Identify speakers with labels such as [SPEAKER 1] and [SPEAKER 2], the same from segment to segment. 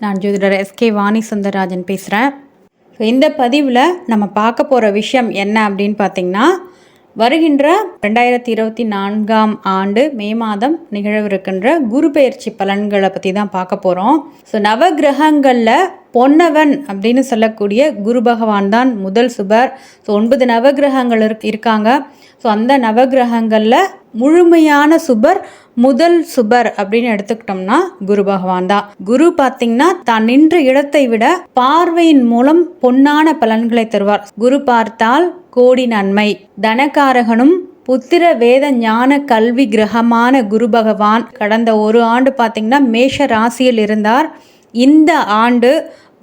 [SPEAKER 1] நான் ஜோதிடர் எஸ்கே வாணி சுந்தரராஜன் பேசுகிறேன் ஸோ இந்த பதிவில் நம்ம பார்க்க போகிற விஷயம் என்ன அப்படின்னு பார்த்தீங்கன்னா வருகின்ற ரெண்டாயிரத்தி இருபத்தி நான்காம் ஆண்டு மே மாதம் நிகழவிருக்கின்ற குரு பயிற்சி பலன்களை பற்றி தான் பார்க்க போகிறோம் ஸோ நவகிரகங்களில் பொன்னவன் அப்படின்னு சொல்லக்கூடிய குரு பகவான் தான் முதல் சுபர். ஸோ ஒன்பது நவகிரகங்கள் இருக் இருக்காங்க. ஸோ அந்த நவகிரகங்களில் முழுமையான சுபர் முதல் சுபர் அப்படின்னு எடுத்துக்கிட்டோம்னா குரு பகவான் தான். குரு பார்த்தீங்கன்னா தான் நின்ற இடத்தை விட பார்வையின் மூலம் பொன்னான பலன்களை தருவார். குரு பார்த்தால் கோடி நன்மை. தனகாரகனும் புத்திர வேத ஞான கல்வி கிரகமான குரு பகவான். கடந்த ஒரு ஆண்டு பார்த்தீங்கன்னா மேஷ ராசியில் இருந்தார். இந்த ஆண்டு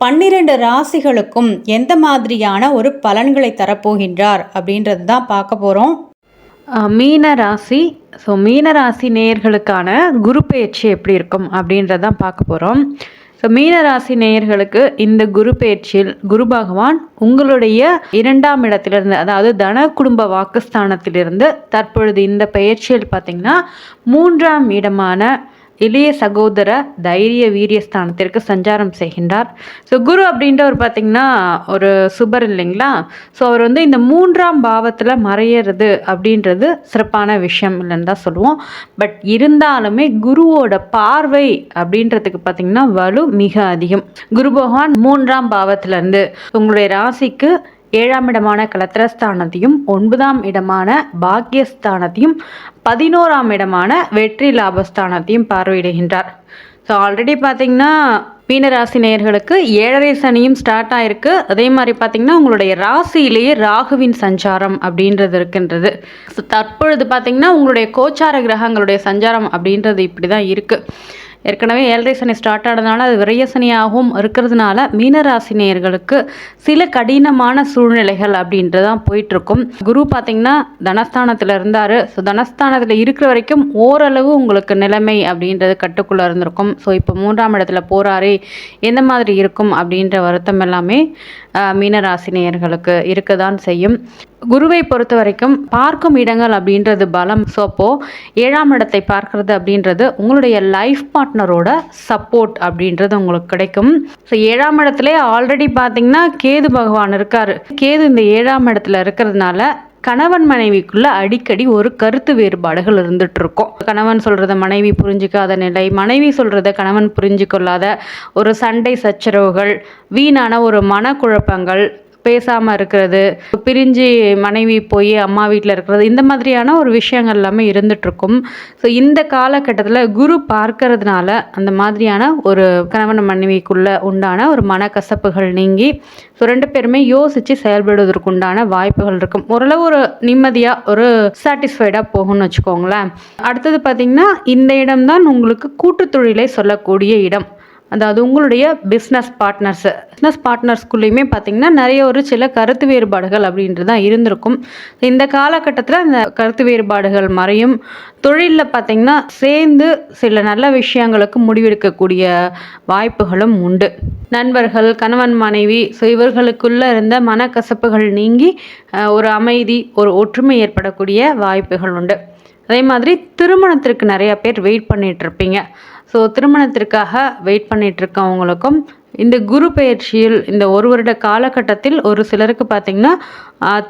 [SPEAKER 1] பன்னிரண்டு ராசிகளுக்கும் எந்த மாதிரியான ஒரு பலன்களை தரப்போகின்றார் அப்படின்றது தான் பார்க்க போகிறோம்
[SPEAKER 2] மீன ராசி. ஸோ மீன ராசி நேயர்களுக்கான குரு பயிற்சி எப்படி இருக்கும் அப்படின்றதான் பார்க்க போகிறோம் ஸோ மீன ராசி நேயர்களுக்கு இந்த குரு பயிற்சியில் குரு பகவான் உங்களுடைய இரண்டாம் இடத்திலிருந்து அதாவது தன குடும்ப வாக்குஸ்தானத்திலிருந்து தற்பொழுது இந்த பயிற்சியில் பார்த்திங்கன்னா மூன்றாம் இடமான இளைய சகோதர தைரிய வீரியஸ்தானத்திற்கு சஞ்சாரம் செய்கின்றார். ஸோ குரு அப்படின்றவர் பார்த்திங்கன்னா ஒரு சுபர் இல்லைங்களா? ஸோ அவர் வந்து இந்த மூன்றாம் பாவத்தில் மறையிறது அப்படின்றது சிறப்பான விஷயம் இல்லைன்னு தான் சொல்லுவோம். பட் இருந்தாலுமே குருவோட பார்வை அப்படின்றதுக்கு பார்த்திங்கன்னா வலு மிக அதிகம். குரு பகவான் மூன்றாம் பாவத்திலேருந்து உங்களுடைய ராசிக்கு ஏழாம் இடமான கலத்திரஸ்தானத்தையும் ஒன்பதாம் இடமான பாக்கியஸ்தானத்தையும் பதினோராம் இடமான வெற்றி லாபஸ்தானத்தையும் பார்வையிடுகின்றார். ஸோ ஆல்ரெடி பார்த்தீங்கன்னா மீனராசி நேயர்களுக்கு ஏழரை சனியும் ஸ்டார்ட் ஆயிருக்கு. அதே மாதிரி பார்த்தீங்கன்னா உங்களுடைய ராசியிலேயே ராகுவின் சஞ்சாரம் அப்படின்றது இருக்கின்றது. ஸோ தற்பொழுது பார்த்தீங்கன்னா உங்களுடைய கோச்சார கிரகங்களுடைய சஞ்சாரம் அப்படின்றது இப்படி தான் இருக்குது ஏற்கனவே ஏழரை சனி ஸ்டார்ட் ஆனதுனால அது விரைய சனியாகவும் இருக்கிறதுனால மீனராசி நேயர்களுக்கு சில கடினமான சூழ்நிலைகள் அப்படின்றதான் போயிட்டுருக்கும். குரு பார்த்தீங்கன்னா தனஸ்தானத்தில் இருந்தார். ஸோ தனஸ்தானத்தில் இருக்கிற வரைக்கும் ஓரளவு உங்களுக்கு நிலைமை அப்படின்றது கட்டுக்குள்ளே இருந்திருக்கும். ஸோ இப்போ மூன்றாம் இடத்துல போகிறாரே எந்த மாதிரி இருக்கும் அப்படின்ற வருத்தம் எல்லாமே மீனராசினியர்களுக்கு இருக்க தான் செய்யும். குருவை பொறுத்த வரைக்கும் பார்க்கும் இடங்கள் அப்படின்றது பலம். ஸோ அப்போது ஏழாம் இடத்தை பார்க்கறது அப்படின்றது உங்களுடைய லைஃப் பார்ட்னரோட சப்போர்ட் அப்படின்றது உங்களுக்கு கிடைக்கும். ஸோ ஏழாம் இடத்துல ஆல்ரெடி பார்த்தீங்கன்னா கேது பகவான் இருக்கார். கேது இந்த ஏழாம் இடத்துல இருக்கிறதுனால கணவன் மனைவிக்குள்ள அடிக்கடி ஒரு கருத்து வேறுபாடுகள் இருந்துட்டு இருக்கும் கணவன் சொல்றத மனைவி புரிஞ்சுக்காத நிலை மனைவி சொல்றத கணவன் புரிஞ்சு கொள்ளாத ஒரு சண்டை சச்சரவுகள் வீணான ஒரு மனக்குழப்பங்கள் பேசாமல் இருக்கிறது பிரிஞ்சு மனைவி போய் அம்மா வீட்டில் இருக்கிறது இந்த மாதிரியான ஒரு விஷயங்கள் எல்லாமே இருந்துகிட்ருக்கும் ஸோ இந்த காலகட்டத்தில் குரு பார்க்கறதுனால அந்த மாதிரியான ஒரு கணவன் மனைவிக்குள்ளே உண்டான ஒரு மனக்கசப்புகள் நீங்கி ஸோ ரெண்டு பேருமே யோசித்து செயல்படுவதற்கு உண்டான வாய்ப்புகள் இருக்கும். ஓரளவு ஒரு நிம்மதியாக ஒரு சாட்டிஸ்ஃபைடாக போகும்னு வச்சுக்கோங்களேன். அடுத்தது பார்த்திங்கன்னா இந்த இடம்தான் உங்களுக்கு கூட்டு தொழிலை சொல்லக்கூடிய இடம். அதாவது உங்களுடைய பிஸ்னஸ் பார்ட்னர்ஸு பிஸ்னஸ் பார்ட்னர்ஸ்குள்ளேயுமே பார்த்திங்கன்னா நிறைய ஒரு சில கருத்து வேறுபாடுகள் அப்படின்றது தான் இருந்திருக்கும். இந்த காலகட்டத்தில் அந்த கருத்து வேறுபாடுகள் மறையும். தொழிலில் பார்த்திங்கன்னா சேர்ந்து சில நல்ல விஷயங்களுக்கு முடிவெடுக்கக்கூடிய வாய்ப்புகளும் உண்டு. நண்பர்கள் கணவன் மனைவி ஸோ இவர்களுக்குள்ளே இருந்த மனக்கசப்புகள் நீங்கி ஒரு அமைதி ஒரு ஒற்றுமை ஏற்படக்கூடிய வாய்ப்புகள் உண்டு. அதே மாதிரி திருமணத்திற்கு நிறையா பேர் வெயிட் பண்ணிகிட்ருப்பீங்க ஸோ திருமணத்திற்காக வெயிட் பண்ணிகிட்ருக்கவங்களுக்கும் இந்த குரு பயிற்சியில் இந்த ஒரு வருட காலகட்டத்தில் ஒரு சிலருக்கு பார்த்திங்கன்னா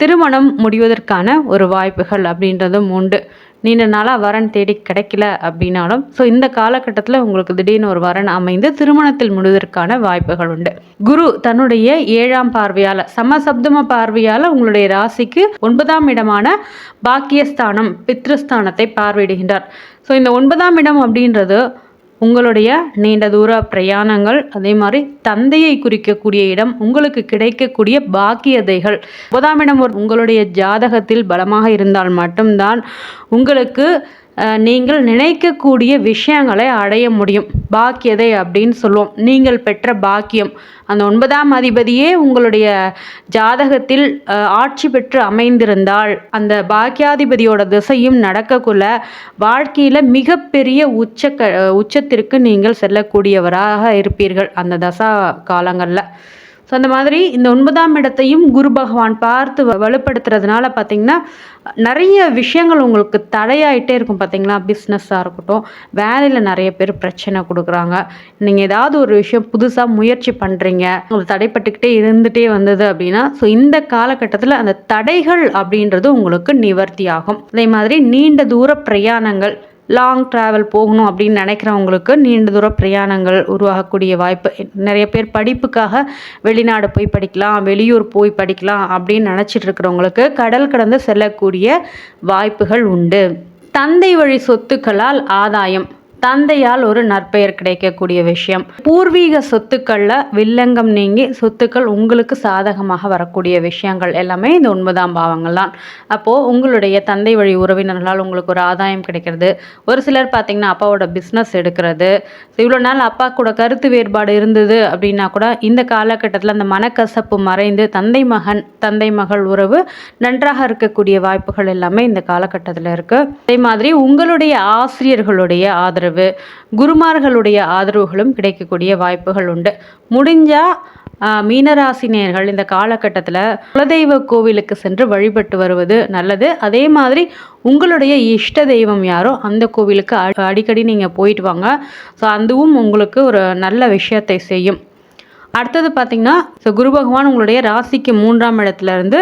[SPEAKER 2] திருமணம் முடிவதற்கான ஒரு வாய்ப்புகள் அப்படின்றதும் உண்டு. நீண்ட நாளாக வரன் தேடி கிடைக்கல அப்படின்னாலும் ஸோ இந்த காலகட்டத்தில் உங்களுக்கு திடீர்னு ஒரு வரன் அமைந்து திருமணத்தில் முடிவதற்கான வாய்ப்புகள் உண்டு. குரு தன்னுடைய ஏழாம் பார்வையால் சமசப்தம பார்வையால் உங்களுடைய ராசிக்கு ஒன்பதாம் இடமான பாக்கியஸ்தானம் பித்ருஸ்தானத்தை பார்வையிடுகின்றார். ஸோ இந்த ஒன்பதாம் இடம் அப்படின்றது உங்களுடைய நீண்ட தூர பிரயாணங்கள் அதே மாதிரி தந்தையை குறிக்கக்கூடிய இடம் உங்களுக்கு கிடைக்கக்கூடிய பாக்கியதைகள். ஒன்பதாம் இடம் ஒரு- உங்களுடைய ஜாதகத்தில் பலமாக இருந்தால் மட்டும்தான் உங்களுக்கு நீங்கள் நினைக்கக்கூடிய விஷயங்களை அடைய முடியும். பாக்கியதை அப்படின்னு சொல்லுவோம். நீங்கள் பெற்ற பாக்கியம். அந்த ஒன்பதாம் அதிபதியே உங்களுடைய ஜாதகத்தில் ஆட்சி பெற்று அமைந்திருந்தால் அந்த பாக்கியாதிபதியோட திசையும் நடக்கக்குள்ள வாழ்க்கையில் மிகப்பெரிய உச்ச க உச்சத்திற்கு நீங்கள் செல்லக்கூடியவராக இருப்பீர்கள். அந்த தசா காலங்களில். ஸோ அந்த மாதிரி இந்த ஒன்பதாம் இடத்தையும் குரு பகவான் பார்த்து வ- வலுப்படுத்துறதுனால பார்த்தீங்கன்னா நிறைய விஷயங்கள் உங்களுக்கு தடையாயிட்டே இருக்கும் பார்த்தீங்களா பிஸ்னஸாக இருக்கட்டும் வேலையில் நிறைய பேர் பிரச்சனை கொடுக்குறாங்க. நீங்கள் ஏதாவது ஒரு விஷயம் புதுசாக முயற்சி பண்ணுறீங்க உங்களுக்கு தடைப்பட்டுக்கிட்டே இருந்துகிட்டே வந்தது அப்படின்னா ஸோ இந்த காலகட்டத்தில் அந்த தடைகள் அப்படின்றது உங்களுக்கு நிவர்த்தி ஆகும் அதே மாதிரி நீண்ட தூர பிரயாணங்கள் லாங் ட்ராவல் போகணும் அப்படின்னு நினைக்கிறவங்களுக்கு நீண்ட தூர பிரயாணங்கள் உருவாகக்கூடிய வாய்ப்பு. நிறைய பேர் படிப்புக்காக வெளிநாடு போய் படிக்கலாம் வெளியூர் போய் படிக்கலாம் அப்படின்னு நினச்சிட்டு இருக்கிறவங்களுக்கு கடல் கடந்து செல்லக்கூடிய வாய்ப்புகள் உண்டு. தந்தை வழி சொத்துக்களால் ஆதாயம். தந்தையால் ஒரு நற்பெயர் கிடைக்கக்கூடிய விஷயம். பூர்வீக சொத்துக்களில் வில்லங்கம் நீங்கி சொத்துக்கள் உங்களுக்கு சாதகமாக வரக்கூடிய விஷயங்கள் எல்லாமே இந்த ஒன்பதாம் பாவங்கள் தான். அப்போது உங்களுடைய தந்தை வழி உறவினர்களால் உங்களுக்கு ஒரு ஆதாயம் கிடைக்கிறது. ஒரு சிலர் பார்த்தீங்கன்னா அப்பாவோட பிஸ்னஸ் எடுக்கிறது. இவ்வளோ நாள் அப்பா கூட கருத்து வேறுபாடு இருந்தது அப்படின்னா கூட இந்த காலகட்டத்தில் அந்த மனக்கசப்பு மறைந்து தந்தை மகன் தந்தை மகள் உறவு நன்றாக இருக்கக்கூடிய வாய்ப்புகள் எல்லாமே இந்த காலகட்டத்தில் இருக்குது அதே மாதிரி உங்களுடைய ஆசிரியர்களுடைய ஆதரவு குருமார்களுடைய ஆதரவுகளும் கிடைக்கக்கூடிய வாய்ப்புகள் உண்டு. முடிஞ்சால் மீனராசினியர்கள் இந்த காலகட்டத்தில் குலதெய்வ கோவிலுக்கு சென்று வழிபட்டு வருவது நல்லது. அதே மாதிரி உங்களுடைய இஷ்ட தெய்வம் யாரோ அந்த கோவிலுக்கு அடிக்கடி நீங்கள் போயிட்டு வாங்க. ஸோ அதுவும் உங்களுக்கு ஒரு நல்ல விஷயத்தை செய்யும். அடுத்தது பார்த்திங்கன்னா ஸோ குரு பகவான் உங்களுடைய ராசிக்கு மூன்றாம் இடத்துல இருந்து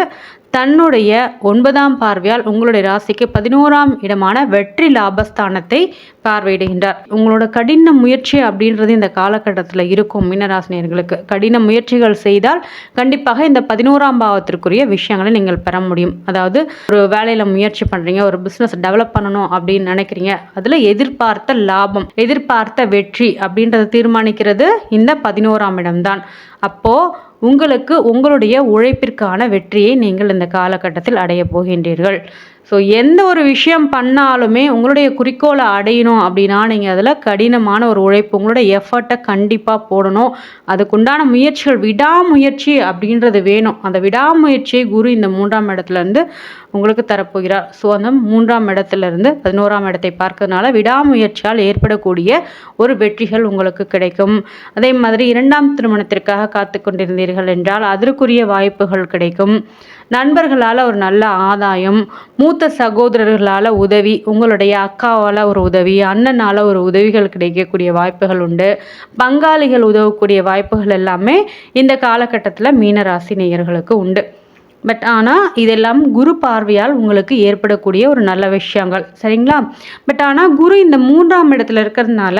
[SPEAKER 2] தன்னுடைய ஒன்பதாம் பார்வையால் உங்களுடைய ராசிக்கு பதினோராம் இடமான வெற்றி லாபஸ்தானத்தை பார்வையிடுகின்றார். உங்களோட கடின முயற்சி அப்படின்றது இந்த காலகட்டத்தில் இருக்கும் மீனராசினியர்களுக்கு. கடின முயற்சிகள் செய்தால் கண்டிப்பாக இந்த பதினோராம் பாவத்திற்குரிய விஷயங்களை நீங்கள் பெற முடியும். அதாவது ஒரு வேலையில் முயற்சி பண்ணுறீங்க ஒரு பிஸ்னஸ் டெவலப் பண்ணணும் அப்படின்னு நினைக்கிறீங்க அதில் எதிர்பார்த்த லாபம் எதிர்பார்த்த வெற்றி அப்படின்றத தீர்மானிக்கிறது இந்த பதினோராம் இடம்தான். அப்போது உங்களுக்கு உங்களுடைய உழைப்பிற்கான வெற்றியை நீங்கள் இந்த காலகட்டத்தில் அடைய போகின்றீர்கள். ஸோ எந்த ஒரு விஷயம் பண்ணாலுமே உங்களுடைய குறிக்கோளை அடையணும் அப்படின்னா நீங்கள் அதில் கடினமான ஒரு உழைப்பு உங்களுடைய எஃபர்ட்டை கண்டிப்பாக போடணும். அதுக்குண்டான முயற்சிகள் விடாமுயற்சி அப்படின்றது வேணும். அந்த விடாமுயற்சியை குரு இந்த மூன்றாம் இடத்துல இருந்து உங்களுக்கு தரப்போகிறார். ஸோ அந்த மூன்றாம் இடத்துல இருந்து பதினோராம் இடத்தை பார்க்கறதுனால விடாமுயற்சியால் ஏற்படக்கூடிய ஒரு வெற்றிகள் உங்களுக்கு கிடைக்கும். அதே மாதிரி இரண்டாம் திருமணத்திற்காக காத்து கொண்டிருந்தீர்கள் என்றால் அதற்குரிய வாய்ப்புகள் கிடைக்கும். நண்பர்களால் ஒரு நல்ல ஆதாயம் மூத்த சகோதரர்களால் உதவி உங்களுடைய அக்காவால் ஒரு உதவி அண்ணனால் ஒரு உதவிகள் கிடைக்கக்கூடிய வாய்ப்புகள் உண்டு. பங்காளிகள் உதவக்கூடிய வாய்ப்புகள் எல்லாமே இந்த காலகட்டத்தில் மீனராசி நேயர்களுக்கு உண்டு. பட் ஆனால் இதெல்லாம் குரு பார்வையால் உங்களுக்கு ஏற்படக்கூடிய ஒரு நல்ல விஷயங்கள். சரிங்களா? பட் ஆனால் குரு இந்த மூன்றாம் இடத்துல இருக்கிறதுனால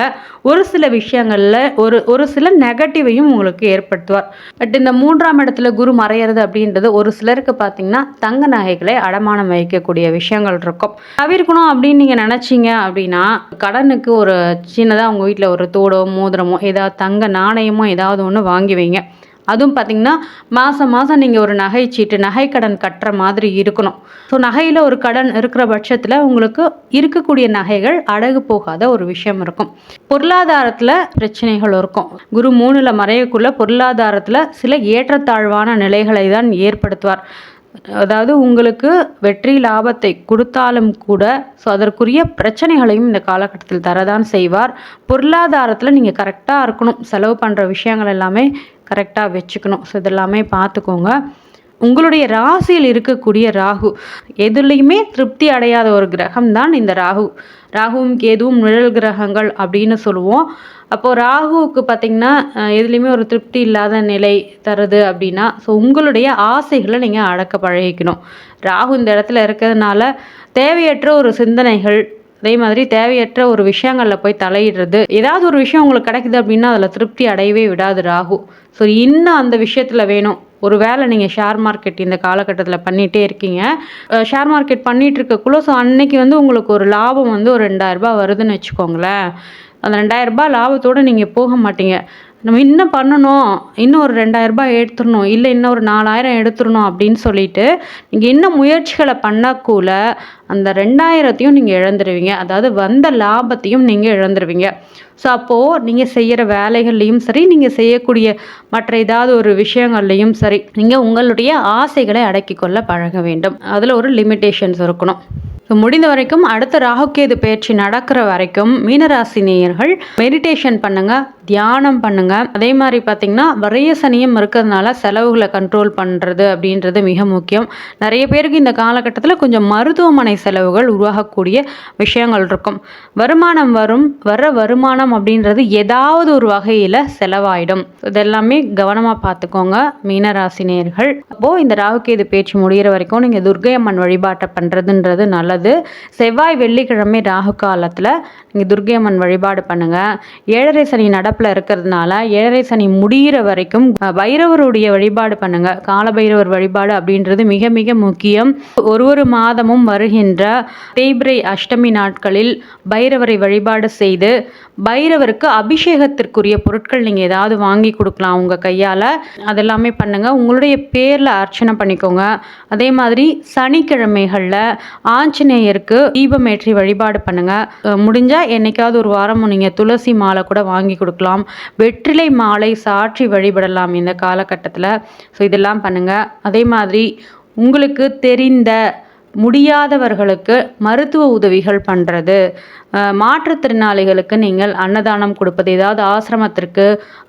[SPEAKER 2] ஒரு சில விஷயங்களில் ஒரு ஒரு சில நெகட்டிவையும் உங்களுக்கு ஏற்படுத்துவார். பட் இந்த மூன்றாம் இடத்துல குரு மறையிறது அப்படின்றது ஒரு சிலருக்கு பார்த்தீங்கன்னா தங்க நகைகளை அடமானம் வைக்கக்கூடிய விஷயங்கள் இருக்கும். தவிர்க்கணும் அப்படின்னு நீங்கள் நினச்சிங்க அப்படின்னா கடனுக்கு ஒரு சின்னதாக உங்கள் வீட்டில் ஒரு தோடோ மோதிரமோ ஏதாவது தங்க நாணயமோ ஏதாவது ஒன்று வாங்கி வைங்க. அதுவும் பார்த்தீங்கன்னா மாதம் மாதம் நீங்கள் ஒரு நகைச்சீட்டு நகை கடன் கட்டுற மாதிரி இருக்கணும். ஸோ நகையில் ஒரு கடன் இருக்கிற பட்சத்தில் உங்களுக்கு இருக்கக்கூடிய நகைகள் அடகு போகாத ஒரு விஷயம் இருக்கும். பொருளாதாரத்தில் பிரச்சனைகள் இருக்கும். குரு மூணில் மறையக்குள்ள பொருளாதாரத்தில் சில ஏற்றத்தாழ்வான நிலைகளை தான் ஏற்படுத்துவார். அதாவது உங்களுக்கு வெற்றி லாபத்தை கொடுத்தாலும் கூட ஸோ அதற்குரிய பிரச்சனைகளையும் இந்த காலகட்டத்தில் தரதான் செய்வார். பொருளாதாரத்தில் நீங்கள் கரெக்டாக இருக்கணும். செலவு பண்ணுற விஷயங்கள் எல்லாமே கரெக்டாக வச்சுக்கணும். ஸோ இதெல்லாமே பார்த்துக்கோங்க. உங்களுடைய ராசியில் இருக்கக்கூடிய ராகு எதுலேயுமே திருப்தி அடையாத ஒரு கிரகம் தான் இந்த ராகு. ராகுவும் கேதுவும் நிழல் கிரகங்கள் அப்படின்னு சொல்லுவோம். அப்போது ராகுவுக்கு பார்த்திங்கன்னா எதுலேயுமே ஒரு திருப்தி இல்லாத நிலை தருது அப்படின்னா ஸோ உங்களுடைய ஆசைகளை நீங்கள் அடக்க பழகிக்கணும். ராகு இந்த இடத்துல இருக்கிறதுனால தேவையற்ற ஒரு சிந்தனைகள் அதே மாதிரி தேவையற்ற ஒரு விஷயங்களில் போய் தலையிடுறது. ஏதாவது ஒரு விஷயம் உங்களுக்கு கிடைக்குது அப்படின்னா அதில் திருப்தி அடையவே விடாது ராகு. ஸோ இன்னும் அந்த விஷயத்தில் வேணும். ஒரு வேளை நீங்கள் ஷேர் மார்க்கெட் இந்த காலகட்டத்தில் பண்ணிகிட்டே இருக்கீங்க. ஷேர் மார்க்கெட் பண்ணிகிட்டு இருக்கக்குள்ள ஸோ அன்னைக்கு வந்து உங்களுக்கு ஒரு லாபம் வந்து ஒரு ரெண்டாயிரரூபா வருதுன்னு வச்சுக்கோங்களேன். அந்த ரெண்டாயிரரூபா லாபத்தோடு நீங்கள் போக மாட்டீங்க. நம்ம இன்னும் பண்ணணும். இன்னும் ஒரு ரெண்டாயிரரூபா எடுத்துடணும். இல்லை இன்னும் ஒரு நாலாயிரம் எடுத்துடணும் அப்படின்னு சொல்லிட்டு நீங்கள் இன்னும் முயற்சிகளை பண்ணக்கூட அந்த ரெண்டாயிரத்தையும் நீங்கள் இழந்துருவீங்க. அதாவது வந்த லாபத்தையும் நீங்கள் இழந்துருவீங்க. ஸோ அப்போது நீங்கள் செய்கிற வேலைகள்லையும் சரி நீங்கள் செய்யக்கூடிய மற்ற ஏதாவது ஒரு விஷயங்கள்லையும் சரி நீங்கள் உங்களுடைய ஆசைகளை அடக்கிக்கொள்ள பழக வேண்டும். அதில் ஒரு லிமிட்டேஷன்ஸ் இருக்கணும். ஸோ முடிந்த வரைக்கும் அடுத்த ராகுகேது பயிற்சி நடக்கிற வரைக்கும் மீனராசி நேயர்கள் மெடிடேஷன் பண்ணுங்கள் தியானம் பண்ணுங்கள் அதே மாதிரி பார்த்திங்கன்னா வரைய சனியும் இருக்கிறதுனால செலவுகளை கண்ட்ரோல் பண்ணுறது அப்படின்றது மிக முக்கியம். நிறைய பேருக்கு இந்த காலகட்டத்தில் கொஞ்சம் மருத்துவமனை செலவுகள் உருவாகக்கூடிய விஷயங்கள் இருக்கும். வருமானம் வரும் வர வருமானம் அப்படின்றது ஏதாவது ஒரு வகையில் செலவாயிடும். இதெல்லாமே கவனமாக பார்த்துக்கோங்க மீனராசினியர்கள். அப்போது இந்த ராகுகேது பேச்சு முடிகிற வரைக்கும் நீங்கள் துர்கை அம்மன் வழிபாட்டை பண்ணுறதுன்றது நல்லது. செவ்வாய் வெள்ளிக்கிழமை ராகு காலத்தில் இங்கே துர்கையம்மன் அம்மன் வழிபாடு பண்ணுங்கள் ஏழரை சனி நடப்பில் இருக்கிறதுனால ஏழரை சனி முடிகிற வரைக்கும் பைரவருடைய வழிபாடு பண்ணுங்கள் காலபைரவர் வழிபாடு அப்படின்றது மிக மிக முக்கியம். ஒரு ஒரு மாதமும் வருகின்ற தேய்பிரை அஷ்டமி நாட்களில் பைரவரை வழிபாடு செய்து பைரவருக்கு அபிஷேகத்திற்குரிய பொருட்கள் நீங்கள் ஏதாவது வாங்கி கொடுக்கலாம் உங்கள் கையால். அதெல்லாமே பண்ணுங்கள் உங்களுடைய பேரில் அர்ச்சனை பண்ணிக்கோங்க. அதே மாதிரி சனிக்கிழமைகளில் ஆஞ்சநேயருக்கு தீபமேற்றி வழிபாடு பண்ணுங்கள் முடிஞ்சால் என்னைக்காவது ஒரு வாரம் நீங்கள் துளசி மாலை கூட வாங்கி கொடுக்கலாம். வெற்றிலை மாலை சாற்றி வழிபடலாம் இந்த காலகட்டத்தில். ஸோ இதெல்லாம் பண்ணுங்கள் அதே மாதிரி உங்களுக்கு தெரிந்த முடியாதவர்களுக்கு மருத்துவ உதவிகள் பண்ணுறது மாற்றுத்திறனாளிகளுக்கு நீங்கள் அன்னதானம் கொடுப்பது ஏதாவது ஆசிரமத்திற்கு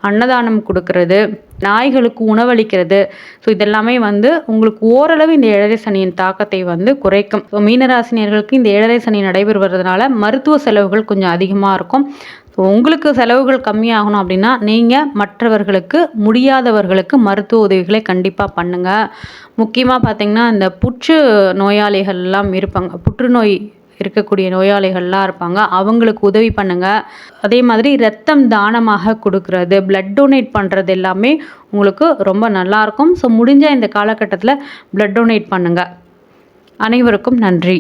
[SPEAKER 2] அன்னதானம் கொடுக்கறது நாய்களுக்கு உணவளிக்கிறது. ஸோ இதெல்லாமே வந்து உங்களுக்கு ஓரளவு இந்த ஏழரை சனியின் தாக்கத்தை வந்து குறைக்கும். ஸோ மீனராசினியர்களுக்கு இந்த ஏழரை சனி நடைபெறுவதனால மருத்துவ செலவுகள் கொஞ்சம் அதிகமாக இருக்கும். இப்போ உங்களுக்கு செலவுகள் கம்மியாகணும் அப்படின்னா நீங்கள் மற்றவர்களுக்கு முடியாதவர்களுக்கு மருத்துவ உதவிகளை கண்டிப்பாக பண்ணுங்கள் முக்கியமாக பார்த்தீங்கன்னா இந்த புற்று நோயாளிகள்லாம் இருப்பாங்க. புற்றுநோய் இருக்கக்கூடிய நோயாளிகள்லாம் இருப்பாங்க. அவங்களுக்கு உதவி பண்ணுங்கள் அதே மாதிரி ரத்தம் தானமாக கொடுக்கறது பிளட் டொனேட் பண்ணுறது எல்லாமே உங்களுக்கு ரொம்ப நல்லாயிருக்கும் ஸோ முடிஞ்ச இந்த காலகட்டத்தில் பிளட் டொனேட் பண்ணுங்கள் அனைவருக்கும் நன்றி.